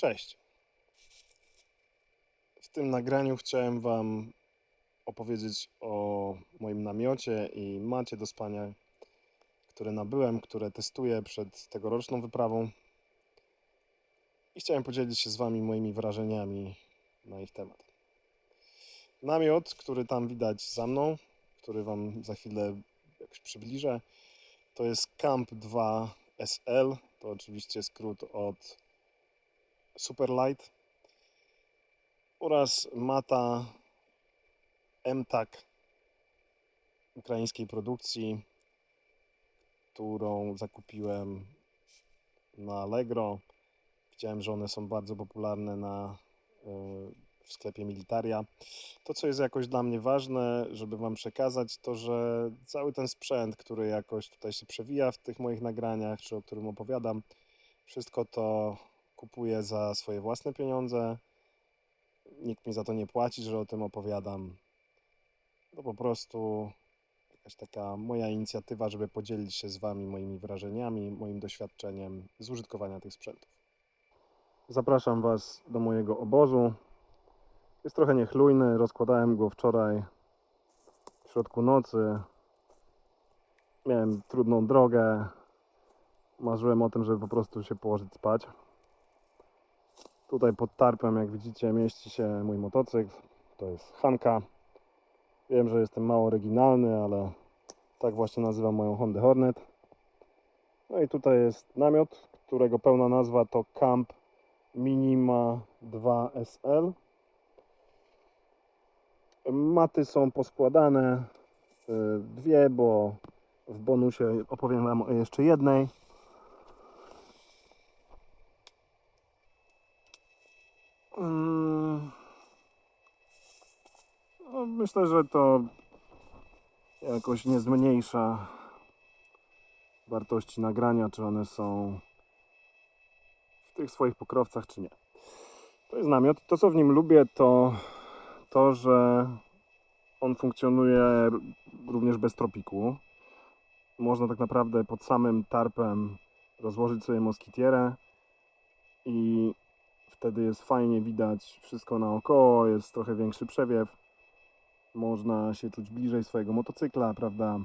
Cześć. W tym nagraniu chciałem Wam opowiedzieć o moim namiocie i macie do spania, które nabyłem, które testuję przed tegoroczną wyprawą. I chciałem podzielić się z Wami moimi wrażeniami na ich temat. Namiot, który tam widać za mną, który Wam za chwilę jakoś przybliżę, to jest Camp 2 SL. To oczywiście skrót od Superlight oraz mata MTAK ukraińskiej produkcji, którą zakupiłem na Allegro. Widziałem, że one są bardzo popularne na, y, w sklepie Militaria. To, co jest jakoś dla mnie ważne, żeby Wam przekazać, to że cały ten sprzęt, który jakoś tutaj się przewija w tych moich nagraniach, czy o którym opowiadam, wszystko to kupuję za swoje własne pieniądze. Nikt mi za to nie płaci, że o tym opowiadam. To po prostu jakaś taka moja inicjatywa, żeby podzielić się z Wami moimi wrażeniami, moim doświadczeniem z użytkowania tych sprzętów. Zapraszam Was do mojego obozu. Jest trochę niechlujny, rozkładałem go wczoraj w środku nocy. Miałem trudną drogę. Marzyłem o tym, żeby po prostu się położyć spać. Tutaj pod tarpem, jak widzicie, mieści się mój motocykl. To jest Hanka. Wiem, że jestem mało oryginalny, ale tak właśnie nazywam moją Honda Hornet. No i tutaj jest namiot, którego pełna nazwa to Camp Minima 2 SL. Maty są poskładane y, dwie, bo w bonusie opowiem Wam o jeszcze jednej. No, myślę, że to jakoś nie zmniejsza wartości nagrania, czy one są w tych swoich pokrowcach, czy nie. To jest namiot. To, co w nim lubię, to to, że on funkcjonuje również bez tropiku. Można tak naprawdę pod samym tarpem rozłożyć sobie moskitierę i wtedy jest fajnie widać wszystko naokoło, jest trochę większy przewiew. Można się czuć bliżej swojego motocykla, prawda?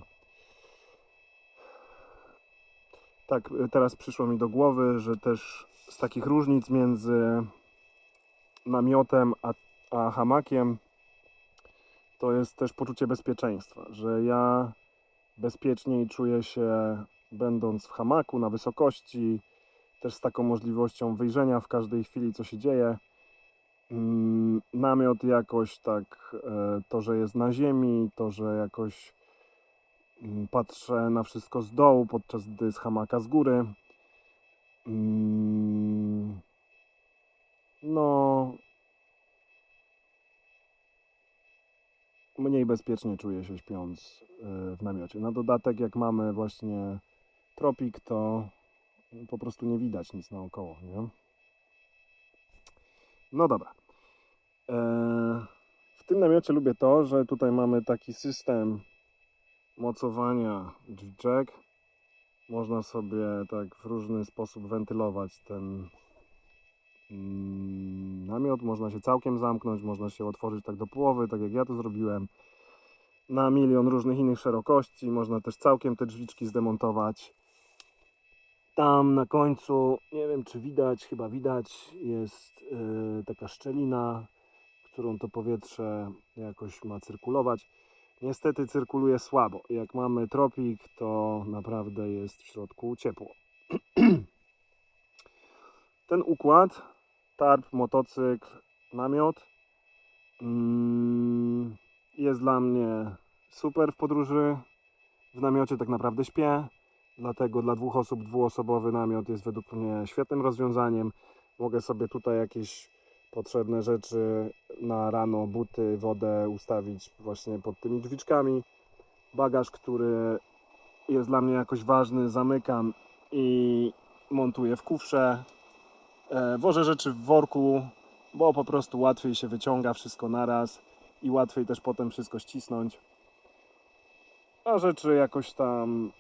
Tak, teraz przyszło mi do głowy, że też z takich różnic między namiotem a, a hamakiem to jest też poczucie bezpieczeństwa, że ja bezpieczniej czuję się będąc w hamaku na wysokości, też z taką możliwością wyjrzenia w każdej chwili, co się dzieje. Mm, Namiot jakoś tak, e, to, że jest na ziemi, to, że jakoś mm, patrzę na wszystko z dołu, podczas gdy z hamaka z góry. Mm, No, mniej bezpiecznie czuję się śpiąc e, w namiocie. Na dodatek, jak mamy właśnie tropik, to po prostu nie widać nic naokoło, nie? No dobra. E, w tym namiocie lubię to, że tutaj mamy taki system mocowania drzwiczek. Można sobie tak w różny sposób wentylować ten mm, namiot. Można się całkiem zamknąć, można się otworzyć tak do połowy, tak jak ja to zrobiłem. Na milion różnych innych szerokości. Można też całkiem te drzwiczki zdemontować. Tam na końcu, nie wiem czy widać, chyba widać, jest y, taka szczelina, którą to powietrze jakoś ma cyrkulować. Niestety cyrkuluje słabo. Jak mamy tropik, to naprawdę jest w środku ciepło. Ten układ, tarp, motocykl, namiot, mm, jest dla mnie super w podróży. W namiocie tak naprawdę śpię. Dlatego dla dwóch osób dwuosobowy namiot jest według mnie świetnym rozwiązaniem. Mogę sobie tutaj jakieś potrzebne rzeczy na rano, buty, wodę ustawić właśnie pod tymi drzwiczkami. Bagaż, który jest dla mnie jakoś ważny, zamykam i montuję w kufrze. E, wożę rzeczy w worku, bo po prostu łatwiej się wyciąga wszystko naraz i łatwiej też potem wszystko ścisnąć. A rzeczy jakoś tam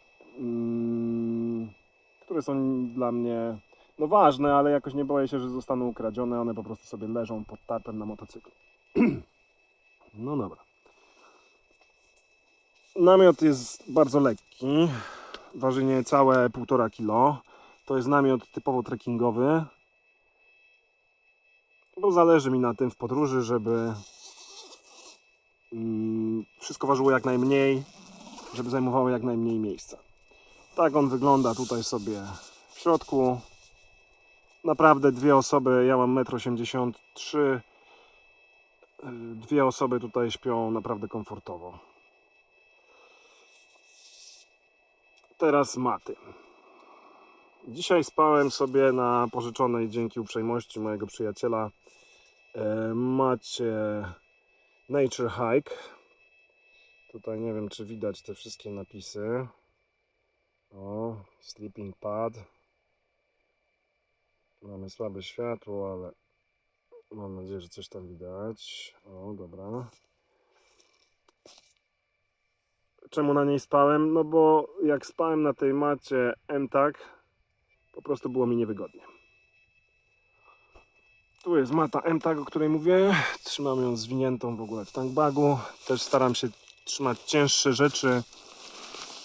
które są dla mnie no ważne, ale jakoś nie boję się, że zostaną ukradzione. One po prostu sobie leżą pod tarpem na motocyklu. no dobra. Namiot jest bardzo lekki. Waży niecałe 1,5 kg. To jest namiot typowo trekkingowy. Bo zależy mi na tym w podróży, żeby mm, wszystko ważyło jak najmniej, żeby zajmowało jak najmniej miejsca. Tak on wygląda tutaj sobie w środku. Naprawdę dwie osoby, ja mam 1,83 m. Dwie osoby tutaj śpią naprawdę komfortowo. Teraz maty. Dzisiaj spałem sobie na pożyczonej dzięki uprzejmości mojego przyjaciela e, macie Nature Hike. Tutaj nie wiem, czy widać te wszystkie napisy. O, sleeping pad. Mamy słabe światło, ale mam nadzieję, że coś tam widać. O, dobra. Czemu na niej spałem? No bo jak spałem na tej macie MTAG, po prostu było mi niewygodnie. Tu jest mata MTAG, o której mówię. Trzymam ją zwiniętą w ogóle w tankbagu. Też staram się trzymać cięższe rzeczy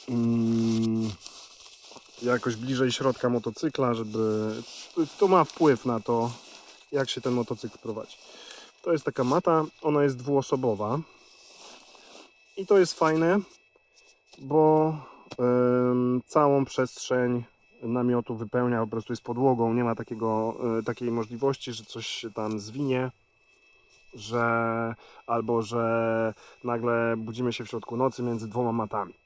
mm, jakoś bliżej środka motocykla, żeby to ma wpływ na to, jak się ten motocykl prowadzi. To jest taka mata, ona jest dwuosobowa i to jest fajne, bo em, całą przestrzeń namiotu wypełnia po prostu jest podłogą, nie ma takiego, e, takiej możliwości, że coś się tam zwinie, że albo że nagle budzimy się w środku nocy między dwoma matami.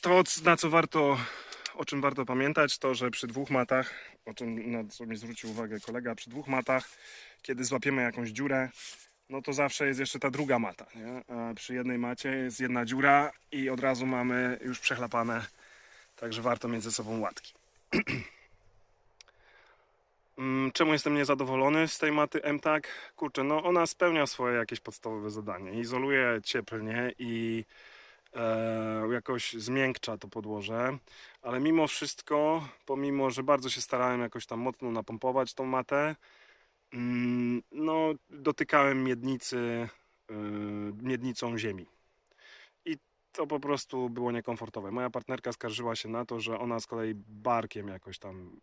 To, na co warto, o czym warto pamiętać, to, że przy dwóch matach, o czym na co mi zwrócił uwagę kolega, przy dwóch matach, kiedy złapiemy jakąś dziurę, no to zawsze jest jeszcze ta druga mata. Nie? A przy jednej macie jest jedna dziura i od razu mamy już przechlapane, także warto mieć ze sobą łatki. Mm, Czemu jestem niezadowolony z tej maty MTAG? Kurczę, no ona spełnia swoje jakieś podstawowe zadanie. Izoluje cieplnie i jakoś zmiękcza to podłoże, ale mimo wszystko, pomimo, że bardzo się starałem jakoś tam mocno napompować tą matę, mm, no dotykałem miednicy, y, miednicą ziemi. I to po prostu było niekomfortowe. Moja partnerka skarżyła się na to, że ona z kolei barkiem jakoś tam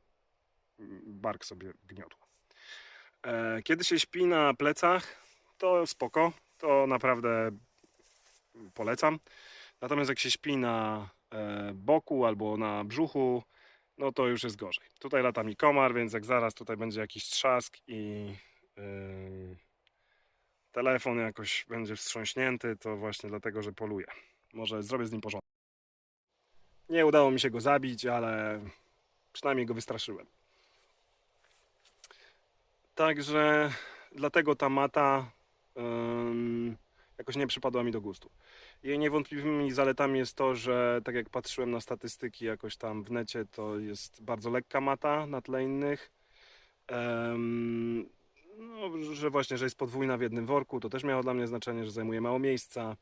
mm, bark sobie gniotła. E, Kiedy się śpi na plecach, to spoko, to naprawdę polecam. Natomiast jak się śpi na e, boku albo na brzuchu, no to już jest gorzej. Tutaj lata mi komar, więc jak zaraz tutaj będzie jakiś trzask i yy, telefon jakoś będzie wstrząśnięty, to właśnie dlatego, że poluję. Może zrobię z nim porządek. Nie udało mi się go zabić, ale przynajmniej go wystraszyłem. Także dlatego ta mata ym, jakoś nie przypadła mi do gustu. Jej niewątpliwymi zaletami jest to, że tak jak patrzyłem na statystyki jakoś tam w necie, to jest bardzo lekka mata na tle innych. Em, no, że właśnie, że jest podwójna w jednym worku, to też miało dla mnie znaczenie, że zajmuje mało miejsca.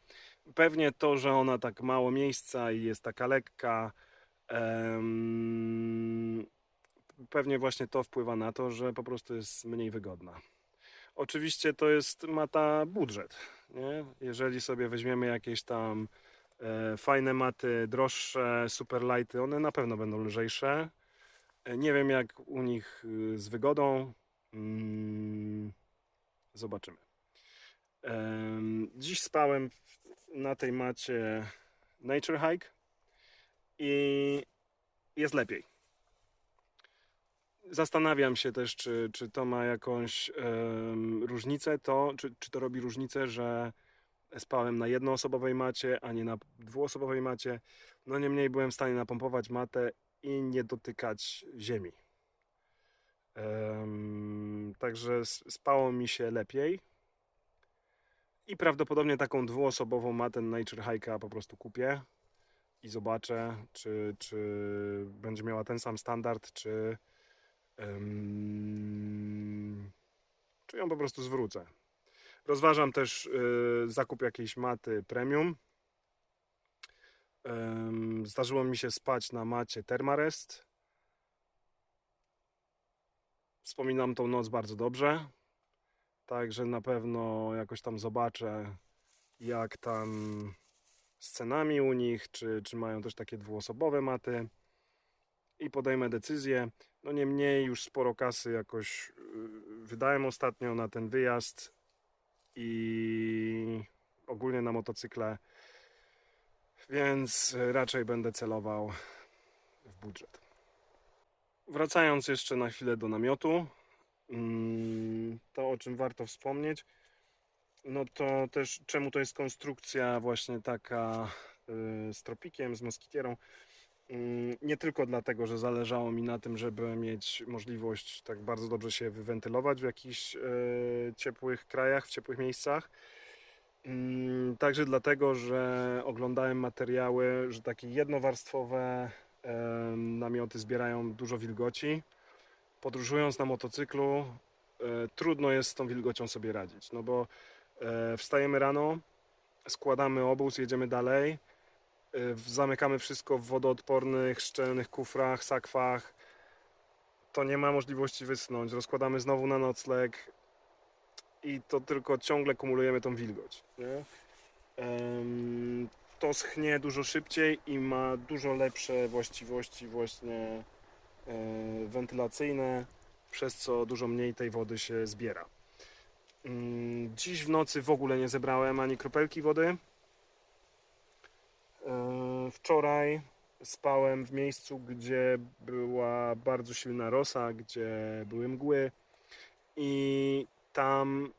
Pewnie to, że ona tak mało miejsca i jest taka lekka, em, pewnie właśnie to wpływa na to, że po prostu jest mniej wygodna. Oczywiście to jest mata budżet. Nie? Jeżeli sobie weźmiemy jakieś tam e, fajne maty, droższe, super lighty, one na pewno będą lżejsze. E, nie wiem jak u nich y, z wygodą. Mm, zobaczymy. Em, dziś spałem na tej macie Nature Hike i jest lepiej. Zastanawiam się też, czy, czy to ma jakąś em, różnicę, to, czy, czy to robi różnicę, że spałem na jednoosobowej macie, a nie na dwuosobowej macie. No niemniej byłem w stanie napompować matę i nie dotykać ziemi. Em, także spało mi się lepiej. I prawdopodobnie taką dwuosobową matę Nature Hike'a po prostu kupię i zobaczę, czy, czy będzie miała ten sam standard, czy, czy ją po prostu zwrócę. Rozważam też y, zakup jakiejś maty premium. Em, Zdarzyło mi się spać na macie Thermarest. Wspominam tą noc bardzo dobrze. Także na pewno jakoś tam zobaczę, jak tam z cenami u nich, czy, czy mają też takie dwuosobowe maty i podejmę decyzję. No niemniej już sporo kasy jakoś yy, wydałem ostatnio na ten wyjazd i ogólnie na motocykle, więc raczej będę celował w budżet. Wracając jeszcze na chwilę do namiotu, mm, to o czym warto wspomnieć, no to też czemu to jest konstrukcja właśnie taka y, z tropikiem, z moskitierą. Mm, Nie tylko dlatego, że zależało mi na tym, żeby mieć możliwość tak bardzo dobrze się wywentylować w jakichś e, ciepłych krajach, w ciepłych miejscach. Mm, Także dlatego, że oglądałem materiały, że takie jednowarstwowe em, namioty zbierają dużo wilgoci. Podróżując na motocyklu, e, trudno jest z tą wilgocią sobie radzić, no bo e, wstajemy rano, składamy obóz, jedziemy dalej, e, zamykamy wszystko w wodoodpornych, szczelnych kufrach, sakwach. To nie ma możliwości wysnąć. Rozkładamy znowu na nocleg i to tylko ciągle kumulujemy tą wilgoć. Nie? To schnie dużo szybciej i ma dużo lepsze właściwości właśnie e, wentylacyjne, przez co dużo mniej tej wody się zbiera. Mm, Dziś w nocy w ogóle nie zebrałem ani kropelki wody. E, Wczoraj spałem w miejscu, gdzie była bardzo silna rosa, gdzie były mgły i tam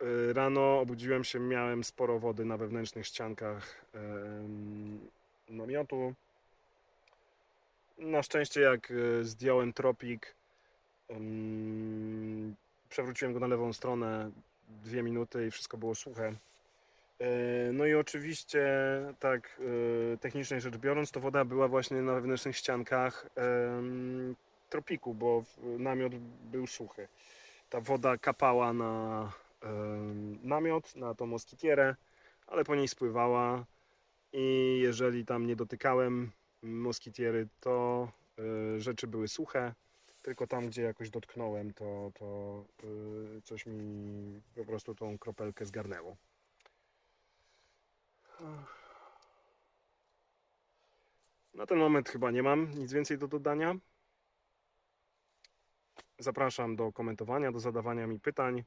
e, rano obudziłem się, miałem sporo wody na wewnętrznych ściankach em, namiotu. Na szczęście jak e, zdjąłem tropik, em, przewróciłem go na lewą stronę, dwie minuty i wszystko było suche. E, No i oczywiście, tak e, technicznie rzecz biorąc, to woda była właśnie na wewnętrznych ściankach tropiku, bo namiot był suchy. Ta woda kapała na namiot, na tą moskitierę, ale po niej spływała i jeżeli tam nie dotykałem moskitiery, to e, rzeczy były suche. Tylko tam, gdzie jakoś dotknąłem, to, to coś mi po prostu tą kropelkę zgarnęło. Na ten moment chyba nie mam nic więcej do dodania. Zapraszam do komentowania, do zadawania mi pytań.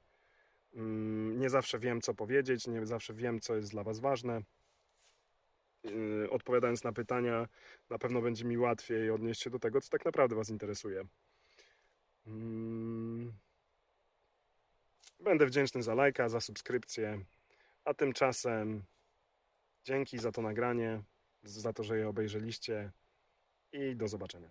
Mm, Nie zawsze wiem, co powiedzieć, nie zawsze wiem, co jest dla Was ważne. Yy, Odpowiadając na pytania, na pewno będzie mi łatwiej odnieść się do tego, co tak naprawdę Was interesuje. Mm. Będę wdzięczny za lajka, za subskrypcję. A tymczasem dzięki za to nagranie, za to, że je obejrzeliście i do zobaczenia.